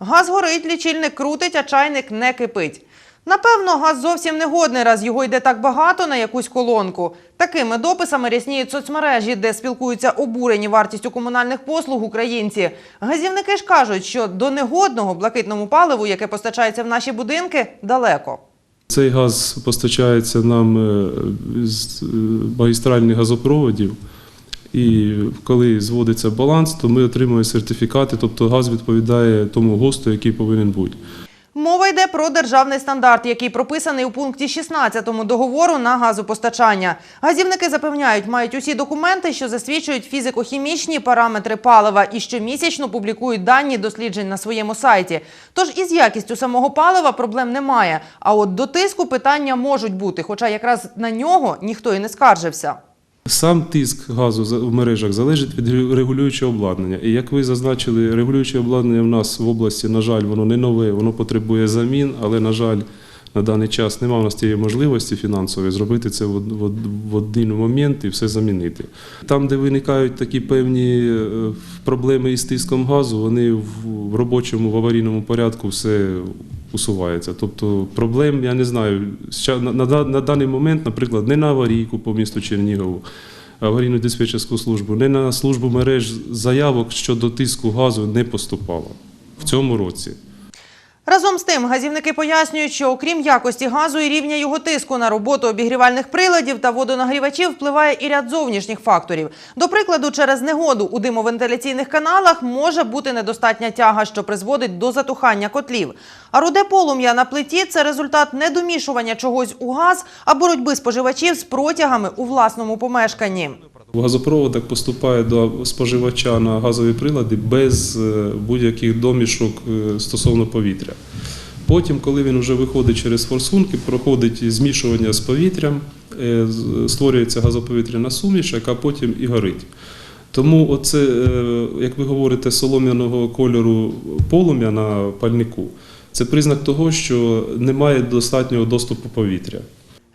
Газ горить, лічильник крутить, а чайник не кипить. Напевно, газ зовсім не годний, раз його йде так багато на якусь колонку. Такими дописами рясніють соцмережі, де спілкуються обурені вартістю комунальних послуг українці. Газівники ж кажуть, що до негодного блакитному паливу, яке постачається в наші будинки, далеко. Цей газ постачається нам е, з е, магістральних газопроводів. І коли зводиться баланс, то ми отримуємо сертифікати, тобто газ відповідає тому ГОСТу, який повинен бути. Мова йде про державний стандарт, який прописаний у пункті 16 договору на газопостачання. Газівники запевняють, мають усі документи, що засвідчують фізико-хімічні параметри палива і щомісячно публікують дані досліджень на своєму сайті. Тож із якістю самого палива проблем немає. А от до тиску питання можуть бути, хоча якраз на нього ніхто і не скаржився. Сам тиск газу в мережах залежить від регулюючого обладнання. І як ви зазначили, регулююче обладнання в нас в області, на жаль, воно не нове, воно потребує замін, але, на жаль, на даний час немає у нас тієї можливості фінансової зробити це в, од- в, од- в один момент і все замінити. Там, де виникають такі певні е, проблеми із тиском газу, вони в, в робочому, в аварійному порядку все усувається. Тобто проблем, я не знаю, на, на, на даний момент, наприклад, не на аварійку по місту Чернігову, аварійну диспетчерську службу, не на службу мереж заявок щодо тиску газу не поступало в цьому році. Разом з тим, газівники пояснюють, що окрім якості газу і рівня його тиску на роботу обігрівальних приладів та водонагрівачів впливає і ряд зовнішніх факторів. До прикладу, через негоду у димовентиляційних каналах може бути недостатня тяга, що призводить до затухання котлів. А руде полум'я на плиті це результат не домішування чогось у газ, а боротьби споживачів з протягами у власному помешканні. В газопроводах поступає до споживача на газові прилади без е, будь-яких домішок е, стосовно повітря. Потім, коли він вже виходить через форсунки, проходить змішування з повітрям, е, створюється газоповітряна суміш, яка потім і горить. Тому, оце, як ви говорите, солом'яного кольору полум'я на пальнику це признак того, що немає достатнього доступу повітря.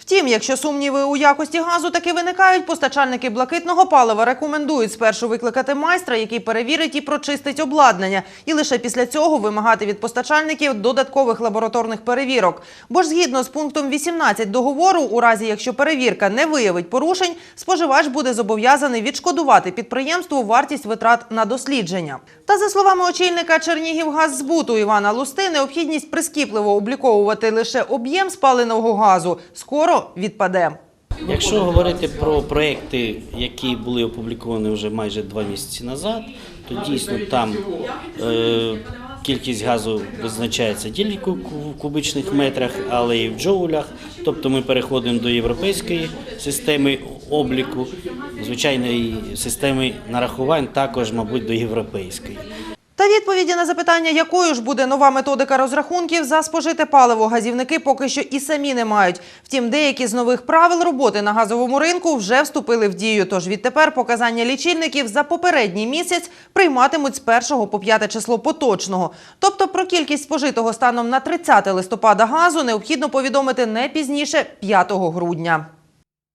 Втім, якщо сумніви у якості газу таки виникають, постачальники блакитного палива рекомендують спершу викликати майстра, який перевірить і прочистить обладнання, і лише після цього вимагати від постачальників додаткових лабораторних перевірок. Бо ж згідно з пунктом 18 договору, у разі якщо перевірка не виявить порушень, споживач буде зобов'язаний відшкодувати підприємству вартість витрат на дослідження. Та за словами очільника Чернігівгаззбуту Івана Лусти, необхідність прискіпливо обліковувати лише об'єм спаленого газу скоро відпаде. Якщо говорити про проекти, які були опубліковані вже майже два місяці назад, то дійсно там е, кількість газу визначається тільки в кубичних метрах, але і в джоулях. Тобто ми переходимо до європейської системи обліку, звичайної системи нарахувань також, мабуть, до європейської. Та відповіді на запитання, якою ж буде нова методика розрахунків за спожите паливо, газівники поки що і самі не мають. Втім, деякі з нових правил роботи на газовому ринку вже вступили в дію. Тож відтепер показання лічильників за попередній місяць прийматимуть з 1 по 5 число поточного. Тобто про кількість спожитого станом на 30 листопада газу необхідно повідомити не пізніше 5 грудня.